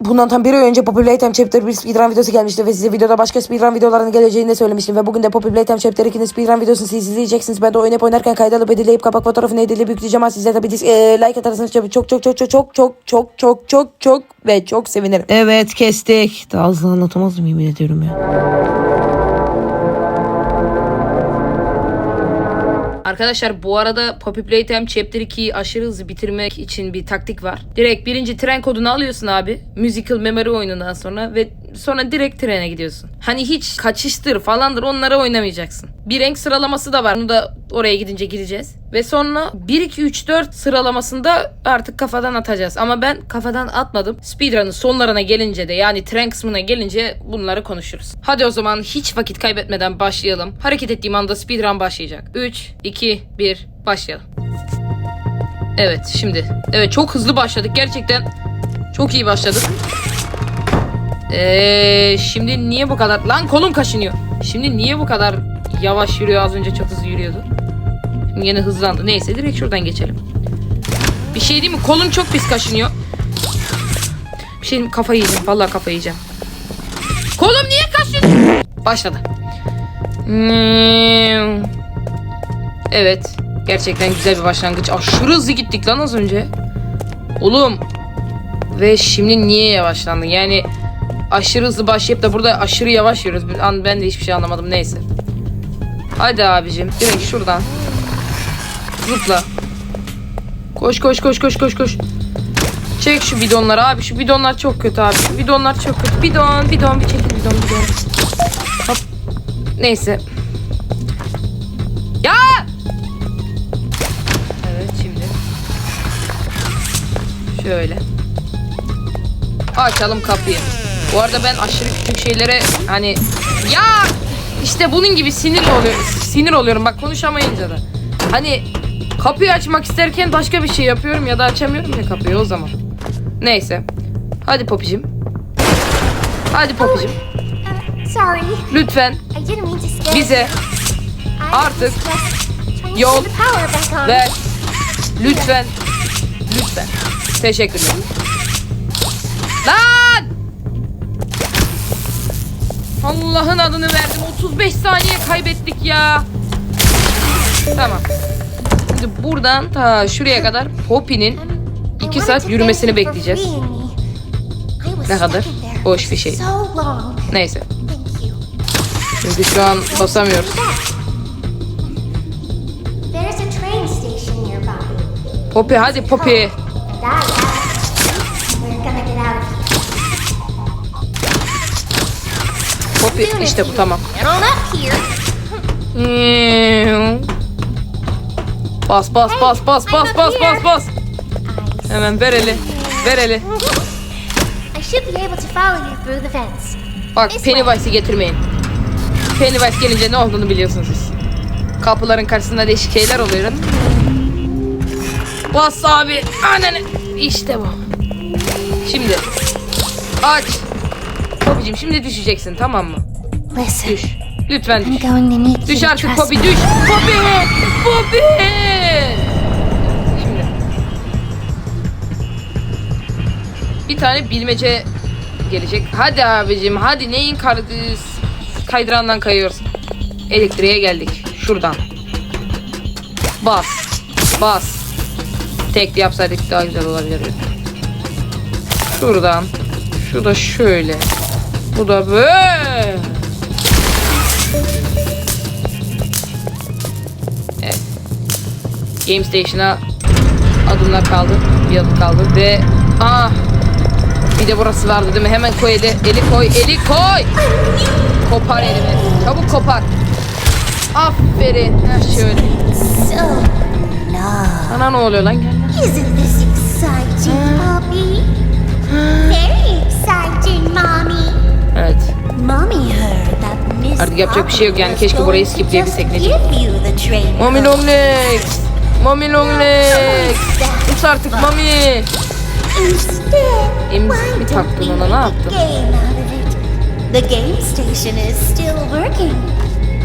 Bundan tam bir ay önce Poppy Playtime Chapter 1 speedrun videosu gelmişti ve size videoda başka speedrun videolarının geleceğini de söylemiştim ve bugün de Poppy Playtime Chapter 2'nin speedrun videosunu siz izleyeceksiniz. Ben de oynayıp oynarken kayda alıp kapak fotoğrafını edileyip yükleyeceğim ama size tabii e, like atarsanız çok çok çok çok çok çok çok çok çok çok çok ve çok sevinirim. Evet kestik. Daha hızlı anlatamazdım yemin ediyorum ya. Arkadaşlar bu arada Poppy Playtime Chapter 2'yi aşırı hızlı bitirmek için bir taktik var. Direkt birinci tren kodunu alıyorsun abi. Musical Memory oyunundan sonra ve sonra direkt trene gidiyorsun. Hani hiç kaçıştır falandır onlara oynamayacaksın. Bir renk sıralaması da var. Bunu da oraya gidince gireceğiz. Ve sonra 1 2 3 4 sıralamasında artık kafadan atacağız. Ama ben kafadan atmadım. Speedrun'ın sonlarına gelince de yani tren kısmına gelince bunları konuşuruz. Hadi o zaman hiç vakit kaybetmeden başlayalım. Hareket ettiğim anda speedrun başlayacak. 3 2 1 başlayalım. Evet şimdi. Evet çok hızlı başladık. Gerçekten çok iyi başladık. Eee şimdi niye bu kadar... Lan kolum kaşınıyor. Şimdi niye bu kadar yavaş yürüyor? Az önce çok hızlı yürüyordu. Şimdi yine hızlandı. Neyse direkt şuradan geçelim. Bir şey değil mi? Kolum çok pis kaşınıyor. Bir şey mi? Kafayı yiyeceğim. Vallahi kafayı yiyeceğim. Kolum niye kaşınıyor? Başladı. Hmm. Evet. Gerçekten güzel bir başlangıç. Aşırı hızlı gittik lan az önce. Oğlum. Ve şimdi niye yavaşlandı? Yani aşırı hızlı başlayıp da burada aşırı yavaş yürüyoruz. Ben de hiçbir şey anlamadım. Neyse. Hadi abicim. Direkt şuradan. Zıpla. Koş koş koş koş koş koş. Çek şu bidonları abi. Şu bidonlar çok kötü abi. Şu bidonlar çok kötü. Bidon bidon bir çekil bidon bidon. Hop. Neyse. Ya! Evet şimdi. Şöyle. Açalım kapıyı. Bu arada ben aşırı küçük şeylere hani ya işte bunun gibi sinir oluyor sinir oluyorum bak konuşamayınca da. Hani kapıyı açmak isterken başka bir şey yapıyorum ya da açamıyorum ya kapıyı o zaman. Neyse. Hadi Popicim. Hadi Popicim. Lütfen bize artık yol ver. Lütfen. Lütfen. Teşekkürler. Lan! Allah'ın adını verdim. 35 saniye kaybettik ya. Tamam. Şimdi buradan ta şuraya kadar Poppy'nin 2 saat yürümesini bekleyeceğiz. Ne kadar boş bir şey. Neyse. Çünkü şu an basamıyoruz. Poppy hadi Poppy. Poppy işte bu tamam. Bas bas bas bas bas bas bas bas. Hemen ver eli. Ver eli. Bak Pennywise'i getirmeyin. Pennywise gelince ne olduğunu biliyorsunuz siz. Kapıların karşısında değişik şeyler oluyor. Bas abi. Ananı. İşte bu. Şimdi. Aç. Poppy'cim şimdi düşeceksin tamam mı? Listen, Düş. Lütfen I'm düş. going to need you Düş to artık trust Poppy me. düş. Poppy. Poppy. Şimdi. Bir tane bilmece gelecek. Hadi abicim hadi neyin kar kaydırandan kayıyoruz. Elektriğe geldik. Şuradan. Bas. Bas. Tekli yapsaydık daha güzel olabilirdi. Şuradan. Şu da şöyle. Bu da böyle. Game Station'a adımlar kaldı. Bir adım kaldı ve ah bir de burası vardı değil mi? Hemen koy eli. Eli koy. Eli koy. Kopar elimi. Çabuk kopar. Aferin. Heh, şöyle. Sana ne oluyor lan? Gel. Isn't this exciting, Poppy? Very exciting, Mommy. Evet. Mommy heard that Miss Artık yapacak bir şey yok yani. Keşke burayı skipleyebilsek, ne the train Mami code. long legs. Mami long legs. Sus artık mami. Why mi taktın ona, ne yaptın? The game station is still working.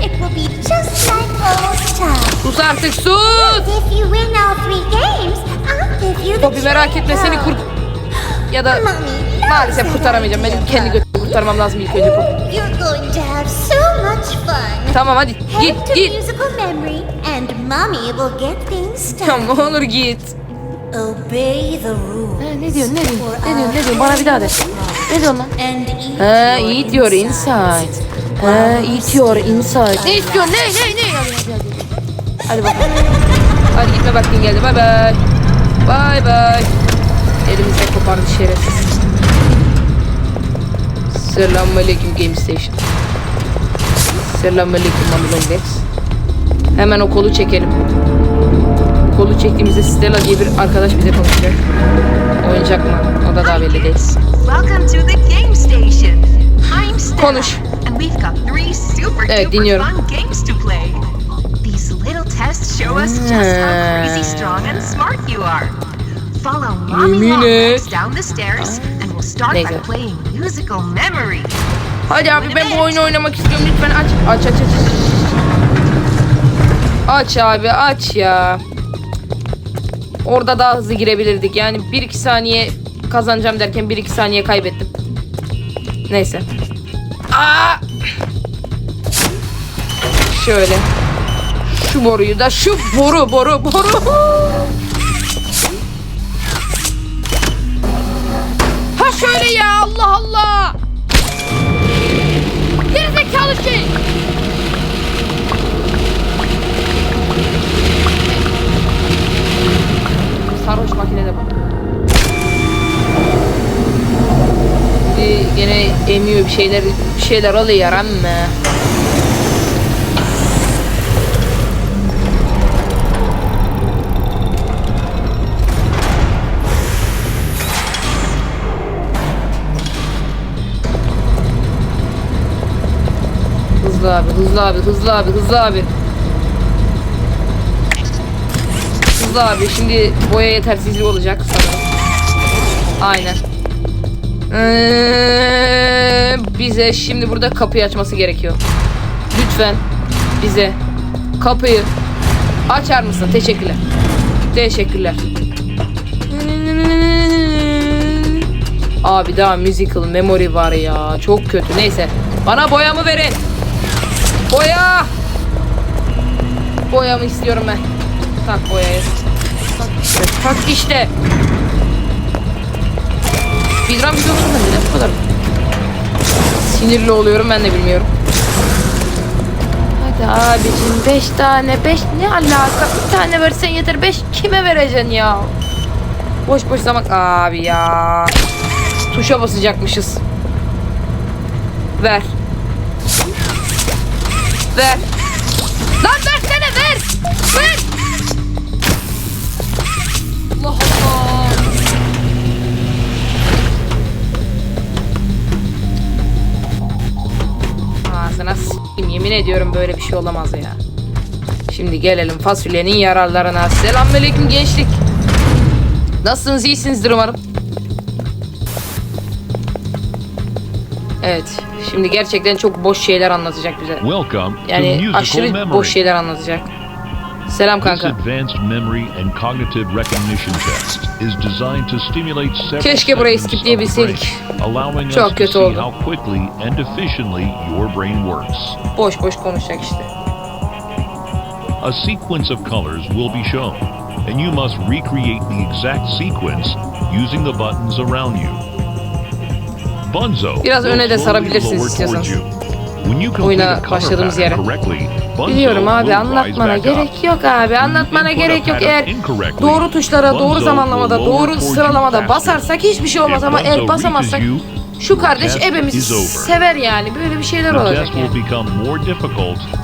It will be just like old times. Sus artık sus. If you win all three games, I'll give you the Poppy merak etme seni kurt... Ya da Maalesef kurtaramayacağım. Benim kendi götümü kurtarmam lazım ilk önce. You're going to have so much fun. Tamam hadi git git. Mommy will get things started. Tamam olur git. Obey the rules. Ha, ne diyorsun ne diyorsun? Ne diyorsun ne diyorsun? Bana bir daha de. Ne diyorsun lan? Ha, eat your inside. Ha, eat your inside. Ne istiyorsun? Ne ne ne? Hadi bakalım. Hadi gitme vaktin geldi. Bay bay. Bay bay. Elimizde kopardı şerefsiz. Selamünaleyküm Game Station. Selamünaleyküm Mamulong Dex. Hemen o kolu çekelim. Kolu çektiğimizde Stella diye bir arkadaş bize konuşacak. Oyuncak mı? O da daha belli değil. Welcome to the game station. I'm Stella, Konuş. and we've got three super Evet, dinliyorum. fun games to play. These little tests show us just how crazy strong and smart you are. Follow mommy et. down the stairs, and we'll start by playing musical memory. Hadi abi ben bu oyunu oynamak istiyorum lütfen aç. Aç aç aç aç. Aç abi aç ya. Orada daha hızlı girebilirdik. Yani 1-2 saniye kazanacağım derken 1-2 saniye kaybettim. Neyse. Aa! Şöyle. Şu boruyu da şu boru boru boru. Ha şöyle ya Allah Allah. Bir şeyler bir şeyler oluyor ama. Hızlı abi, hızlı abi, hızlı abi, hızlı abi. Hızlı abi, şimdi boya yetersizliği olacak sanırım. Aynen. Ee, bize şimdi burada kapıyı açması gerekiyor. Lütfen bize kapıyı açar mısın? Teşekkürler. Teşekkürler. Abi daha musical memory var ya. Çok kötü. Neyse. Bana boyamı verin. Boya. Boyamı istiyorum ben. Tak boyayı. Tak işte. Tak işte. Speedrun videosunda neden bu kadar sinirli oluyorum ben de bilmiyorum. Hadi abicim 5 tane 5 ne alaka bir tane versen yeter 5 kime vereceksin ya? Boş boş zaman abi ya. Tuşa basacakmışız. Ver. Ver. Lan ver. Yemin ediyorum böyle bir şey olamaz ya. Şimdi gelelim fasulyenin yararlarına. Selamünaleyküm gençlik. Nasılsınız iyisinizdir umarım. Evet. Şimdi gerçekten çok boş şeyler anlatacak bize. Yani aşırı boş şeyler anlatacak. Selam kanka. advanced memory and cognitive recognition test is designed to stimulate several Keşke burayı skipleyebilseydik. Çok us to kötü see oldu. how quickly and efficiently your brain works. Boş boş konuşacak işte. A sequence of colors will be shown, and you must recreate the exact sequence using the buttons around you. Bunzo Biraz öne de sarabilirsiniz istiyorsanız. towards you. When you complete Oyuna başladığımız yere. Biliyorum abi anlatmana gerek yok abi anlatmana gerek yok eğer doğru tuşlara doğru zamanlamada doğru sıralamada basarsak hiçbir şey olmaz ama eğer basamazsak şu kardeş ebemizi sever yani böyle bir şeyler olacak yani.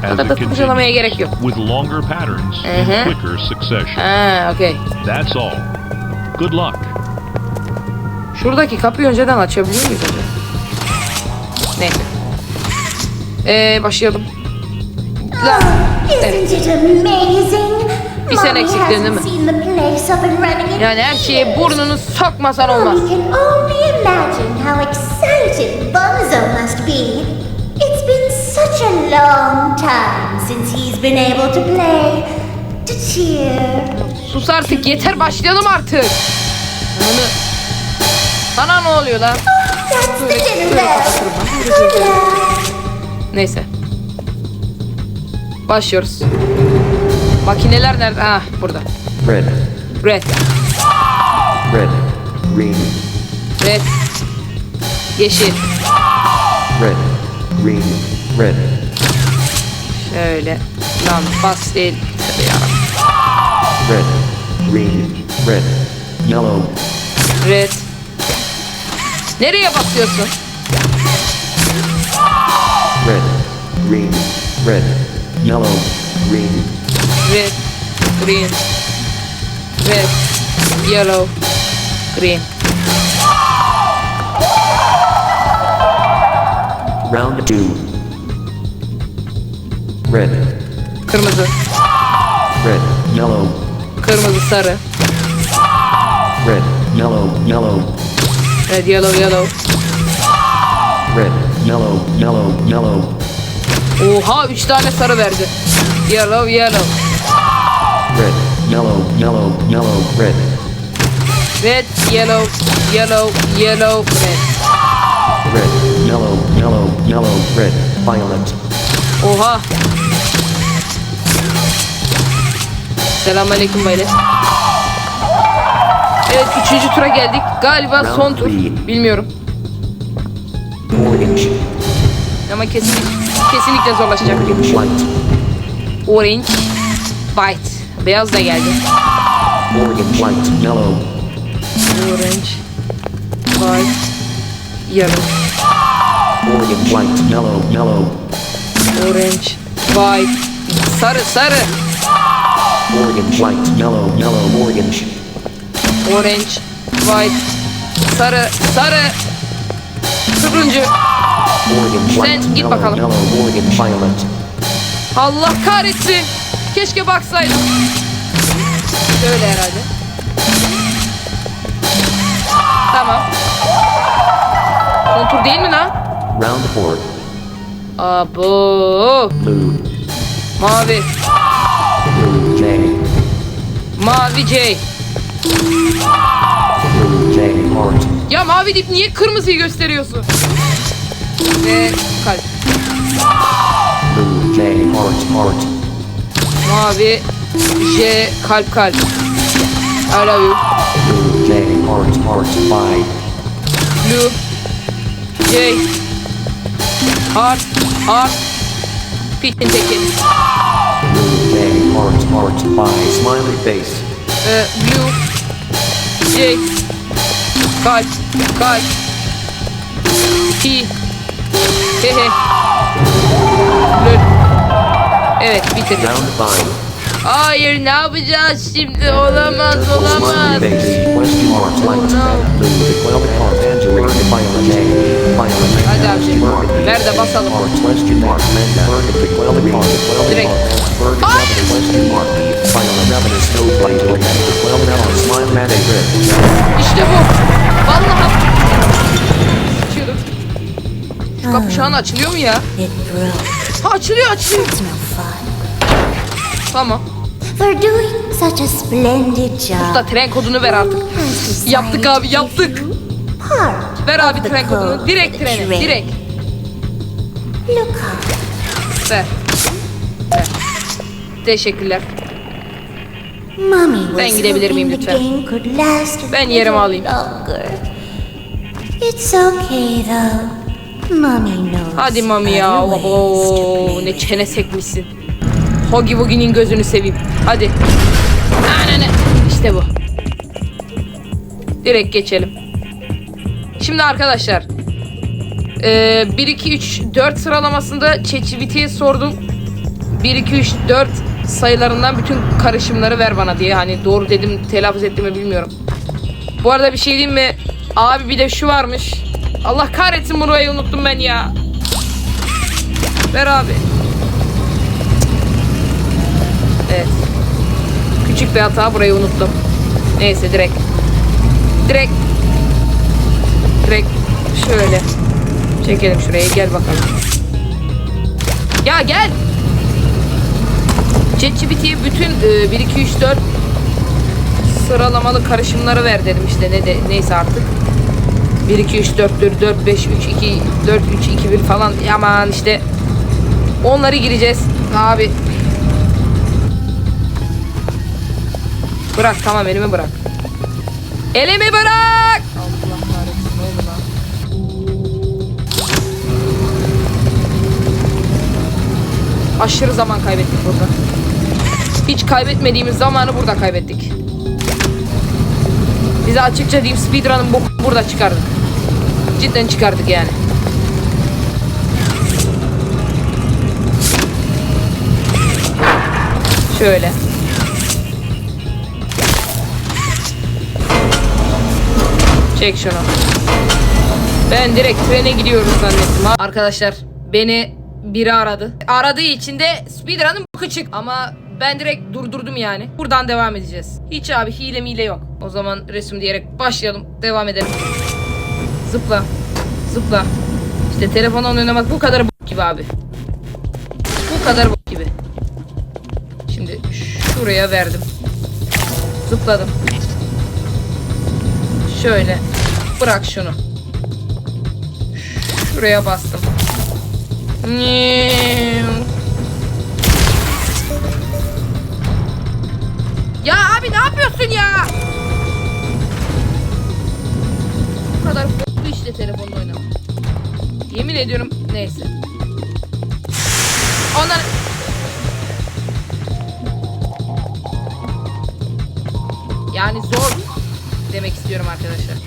as kadar da kurcalamaya gerek yok. Ha all. Good luck. Şuradaki kapıyı önceden açabiliyor muyuz acaba? Neyse. Ee, başlayalım. Evet. İt amazing? Bir sen eksiktin değil mi? Yani her şeye burnunu sokmasan olmaz. We can only imagine how excited Bunzo must be. It's been such a long time since he's been able to play, to cheer. Sus artık yeter başlayalım artık. Onu Sana ne oluyor lan? That's Başlıyoruz. Makineler nerede? Ah burada. Red, Red. red, green, Red. Yeşil. red, green, red, Şöyle. Lan bas değil. Tabii ya. red, green, red, yellow, Red. Nereye basıyorsun? red, green, red, yellow, green, Red. Green. Red. Yellow. Green. round two, red, Kırmızı. red, yellow, Kırmızı sarı. red, yellow, yellow, Red yellow yellow. red, yellow, yellow, yellow, Oha 3 tane sarı verdi. Yellow yellow. red, yellow, yellow, yellow, red, Red yellow yellow yellow red. red, yellow, yellow, yellow, red, violet, Oha. Selamünaleyküm baylar. Evet üçüncü tura geldik. Galiba son tur. Bilmiyorum. orange, Ama kesin, kesinlikle zorlaşacak. white, Orange. White. Beyaz da geldi. orange, white, yellow, Orange. White. Yellow. orange, white, yellow, yellow, Orange. White. Sarı sarı. orange, white, yellow, yellow, orange, Orange. White. Sarı. Sarı. Turuncu. Sen git bakalım. Allah kahretsin. Keşke baksaydım. Şöyle herhalde. Tamam. Son tur değil mi lan? round four, Abo. Mavi. J, Mavi J. J, Ya mavi deyip niye kırmızıyı gösteriyorsun? Ve kalp. blue, J, heart, heart, Mavi J kalp kalp. I love you. blue, J, heart, heart, Blue J Heart Heart Piçin tekin. blue, J, heart, heart, five, smiley face, Ee, Blue. J Kalp Kalp P Hehe Lül Evet bitirdik. Hayır ne yapacağız şimdi? Olamaz olamaz. Hadi abi. Ver de basalım. Direkt. heart, burn, the rabbit, Şu kapı şu an açılıyor mu ya? Ha açılıyor açılıyor. Tamam. For doing such a splendid Usta job, tren kodunu ver artık. decided Yaptık abi yaptık. Ver abi tren kodunu. Direkt trene. Direkt. Ver. Ver. Teşekkürler. Ben gidebilir miyim lütfen? Ben yerimi alayım. It's okay though. Hadi mami ya. play ne çene sekmişsin. Hogi Wogi'nin gözünü seveyim. Hadi. Ananı. İşte bu. Direkt geçelim. Şimdi arkadaşlar. Ee, 1, 2, 3, 4 sıralamasında ChatGPT'ye sordum. 1, 2, 3, 4 sayılarından bütün karışımları ver bana diye. Hani doğru dedim, telaffuz ettim mi bilmiyorum. Bu arada bir şey diyeyim mi? Abi bir de şu varmış. Allah kahretsin burayı unuttum ben ya. Ver abi. Evet. Küçük bir hata burayı unuttum. Neyse direkt. Direkt. Direkt şöyle. Çekelim şuraya gel bakalım. Ya gel. ChatGPT'ye bütün e, 1 2 3 4 sıralamalı karışımları ver dedim işte ne de neyse artık. 1 2 3 4 4 4 5 3 2 4 3 2 1 falan aman işte onları gireceğiz abi. Bırak tamam elimi bırak. Elimi bırak. Aşırı zaman kaybettik burada. Hiç kaybetmediğimiz zamanı burada kaybettik. Bize açıkça diyeyim speedrun'ın boku burada çıkardık. Cidden çıkardık yani. Şöyle. Çek şunu. Ben direkt trene gidiyoruz zannettim. Arkadaşlar beni biri aradı. Aradığı için de speedrun'ın boku çık. Ama ben direkt durdurdum yani. Buradan devam edeceğiz. Hiç abi hile mile yok. O zaman resim diyerek başlayalım. Devam edelim. Zıpla. Zıpla. İşte telefonla oynamak bu kadar bok gibi abi. Bu kadar bok gibi. Şimdi şuraya verdim. Zıpladım. Şöyle. Bırak şunu. Şuraya bastım. Ya abi ne yapıyorsun ya? Bu kadar işte telefonla oynamak. Yemin ediyorum neyse. Onlar... Yani zor demek istiyorum arkadaşlar.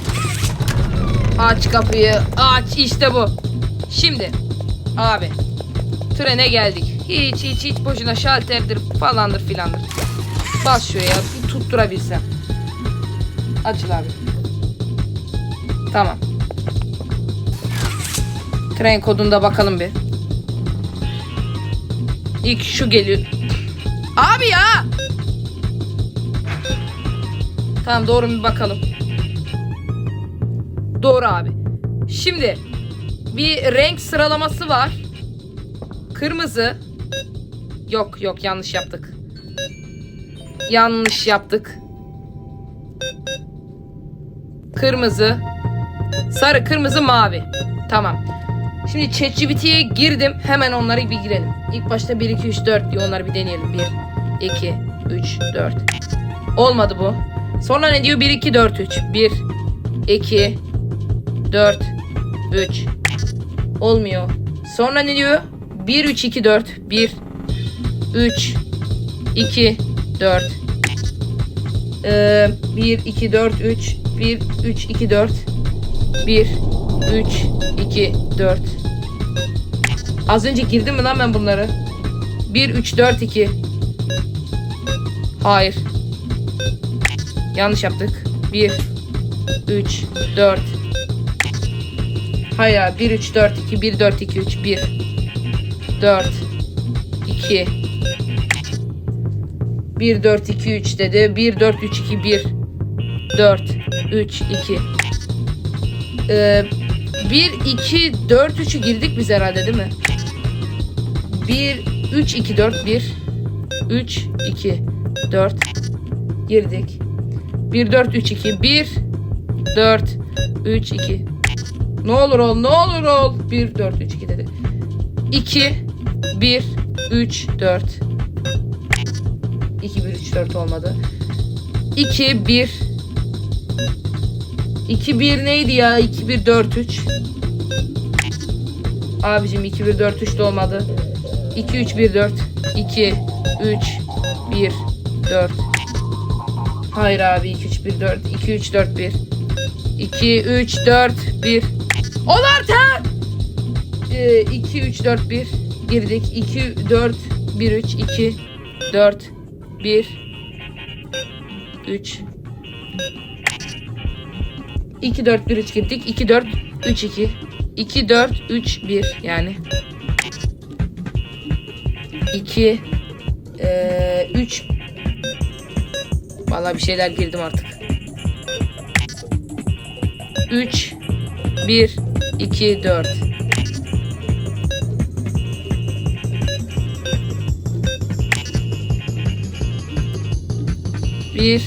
Aç kapıyı. Aç işte bu. Şimdi abi trene geldik. Hiç hiç hiç boşuna şalterdir falandır filandır. Bas şuraya bir tutturabilsem. Açıl abi. Tamam. Tren kodunda bakalım bir. İlk şu geliyor. Abi ya! Tamam doğru bir bakalım. Doğru abi. Şimdi bir renk sıralaması var. Kırmızı. Yok yok yanlış yaptık. Yanlış yaptık. Kırmızı. Sarı, kırmızı, mavi. Tamam. Şimdi ChatGPT'ye girdim. Hemen onları bir girelim. İlk başta 1, 2, 3, 4 diyor. Onları bir deneyelim. 1, 2, 3, 4. Olmadı bu. Sonra ne diyor? 1, 2, 4, 3. 1, 2, 4, 3. Olmuyor. Sonra ne diyor? 1, 3, 2, 4. 1, 3, 2, 4. Ee, 1, 2, 4, 3. 1, 3, 2, 4. 1, 3, 2, 4. Az önce girdim mi lan ben bunları? 1, 3, 4, 2. Hayır. Yanlış yaptık. 1, 3, 4. Hayır abi. 1, 3, 4, 2. 1, 4, 2, 3. 1, 4, 2. 1, 4, 2, 3 dedi. 1, 4, 3, 2, 1, 4, 3, 2. Ee, 1, 2, 4, 3'ü girdik biz herhalde değil mi? 1, 3, 2, 4, 1, 3, 2, 4 girdik. 1, 4, 3, 2, 1, 4, 3, 2. Ne olur ol, ne olur ol. 1, 4, 3, 2 dedi. 2, 1, 3, 4. 2, 1, 3, 4 olmadı. 2, 1, 2, 1 neydi ya? 2, 1, 4, 3. Abicim 2, 1, 4, 3 de olmadı. 2, 3, 1, 4. 2, 3, 1, 4. Hayır abi 2, 3, 1, 4. 2, 3, 4, 1. 2, 3, 4, 1. Ol artık! Ee, 2, 3, 4, 1. Girdik. 2, 4, 1, 3, 2, 4, 1, 3, 2, 4, 1, 3 girdik. 2, 4, 3, 2. 2, 4, 3, 1 yani. 2, eee 3. Vallahi bir şeyler girdim artık. 3, 1, 2, 4. Bir,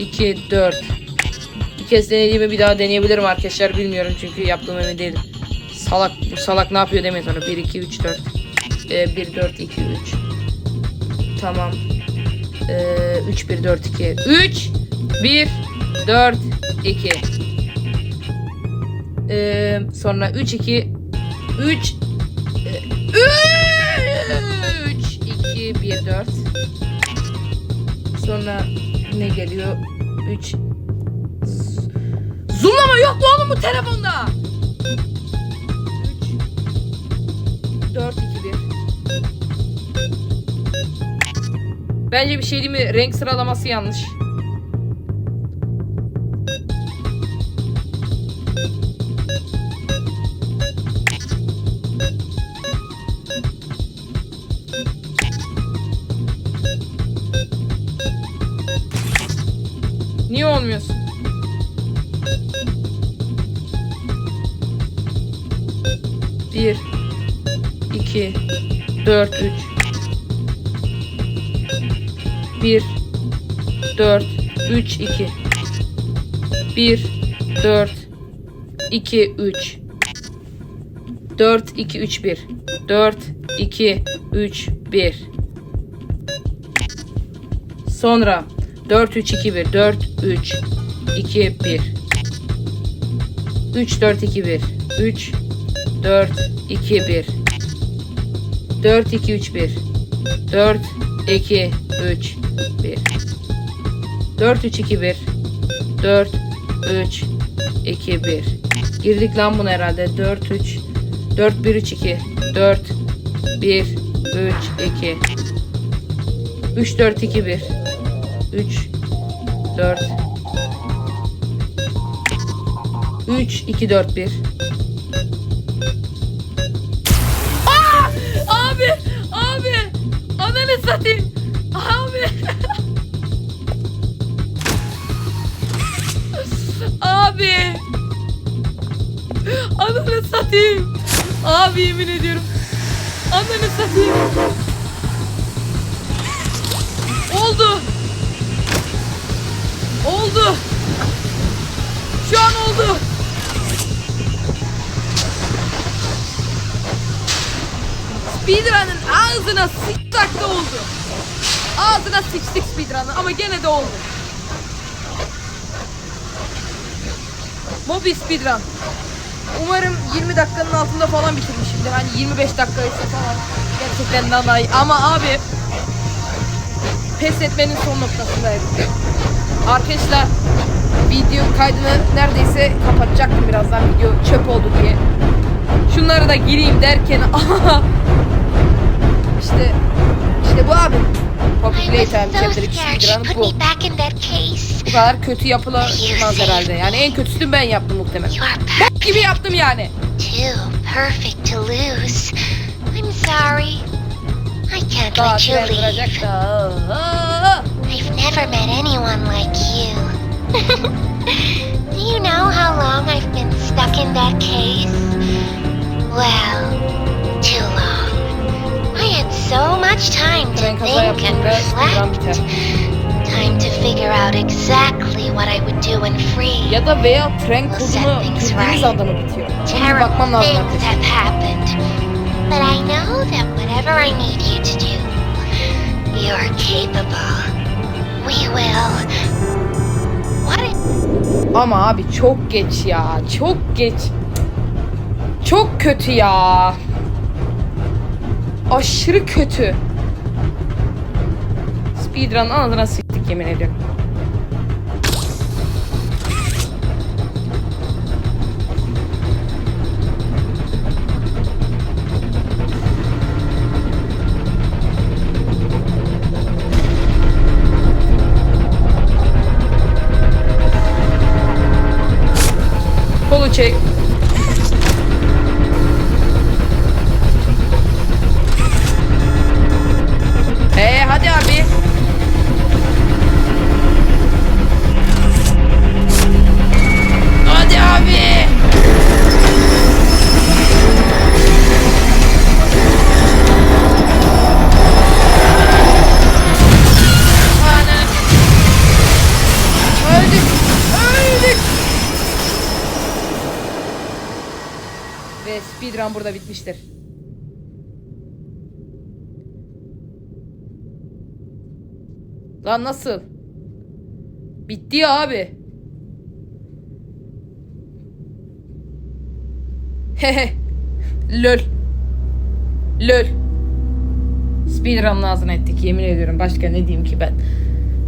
üç, iki, dört. kez denediğimi bir daha deneyebilirim arkadaşlar. Bilmiyorum çünkü yaptığım emin değilim. Salak bu salak ne yapıyor demeyin sonra. 1 2 3 4. Ee, 1 4 2 3. Tamam. Ee, 3 1 4 2. 3 1 4 2. Ee, sonra 3 2 3 3 2 1 4 Sonra ne geliyor? 3 Zoomlama yok mu oğlum bu telefonda? 3 4 2 1 Bence bir şey değil mi? Renk sıralaması yanlış. 1 4 3 2 1 4 2 3 4 2 3 1 4 2 3 1 Sonra 4 3 2 1 4 3 2 1 3 4 2 1 3 4 2 1 4 2 3 1 4 2 3 1 4 3 2 1 4 3 2 1 Girdik lan buna herhalde. 4 3 4 1 3 2 4 1 3 2 3 4 2 1 3 4 3 2 4 1 Aa! Abi! Ananı satayım! Abi! Abi! Ananı satayım! Abi yemin ediyorum. Ananı satayım. Oldu. Oldu. Speedrun'ın ağzına sıçsak da oldu. Ağzına sıçtık speedrun'ın ama gene de oldu. Mobi speedrun. Umarım 20 dakikanın altında falan bitirmişimdir. Hani 25 dakika ise falan. Gerçekten iyi. Ama abi pes etmenin son noktasındayım. Arkadaşlar video kaydını neredeyse kapatacaktım birazdan video çöp oldu diye. Şunları da gireyim derken işte işte bu abi. So Chapter 2 scared she speedrun bu. Bu kadar kötü yapılamaz herhalde. Yani en kötüsünü ben yaptım muhtemelen. Bok gibi yaptım yani. too perfect to lose. I'm sorry. I can't Daha let you leave. da. I've never met anyone like you. Do you know how long I've been stuck in that case? Well, Tren kaza biter. Time to figure out exactly what I would do when free. Ya da veya set kodunu girdiğiniz anda mı bitiyor? Terrible bakmam lazım arkadaşlar. But I know that whatever I need you to do, you're capable. We will. What Ama abi çok geç ya. Çok geç. Çok kötü ya. Aşırı kötü. Speedrun anadına siktik yemin ediyorum. Kolu çek. Burada bitmiştir. Lan nasıl? Bitti ya abi. Hehe. Lol. Lol. Speedrun'ın ağzına ettik yemin ediyorum. Başka ne diyeyim ki ben?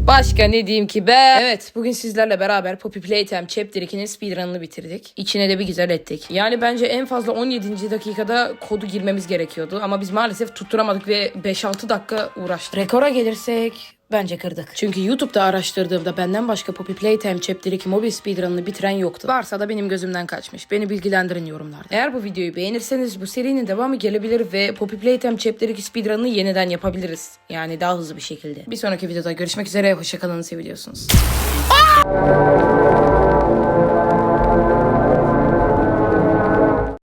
Başka ne diyeyim ki ben? Evet bugün sizlerle beraber Poppy Playtime Chapter 2'nin speedrun'ını bitirdik. İçine de bir güzel ettik. Yani bence en fazla 17. dakikada kodu girmemiz gerekiyordu. Ama biz maalesef tutturamadık ve 5-6 dakika uğraştık. Rekora gelirsek bence kırdık. Çünkü YouTube'da araştırdığımda benden başka Poppy Playtime Chapter 2 mobil speedrun'ını bitiren yoktu. Varsa da benim gözümden kaçmış. Beni bilgilendirin yorumlarda. Eğer bu videoyu beğenirseniz bu serinin devamı gelebilir ve Poppy Playtime Chapter 2 speedrun'ını yeniden yapabiliriz. Yani daha hızlı bir şekilde. Bir sonraki videoda görüşmek üzere. Hoşçakalın seviliyorsunuz.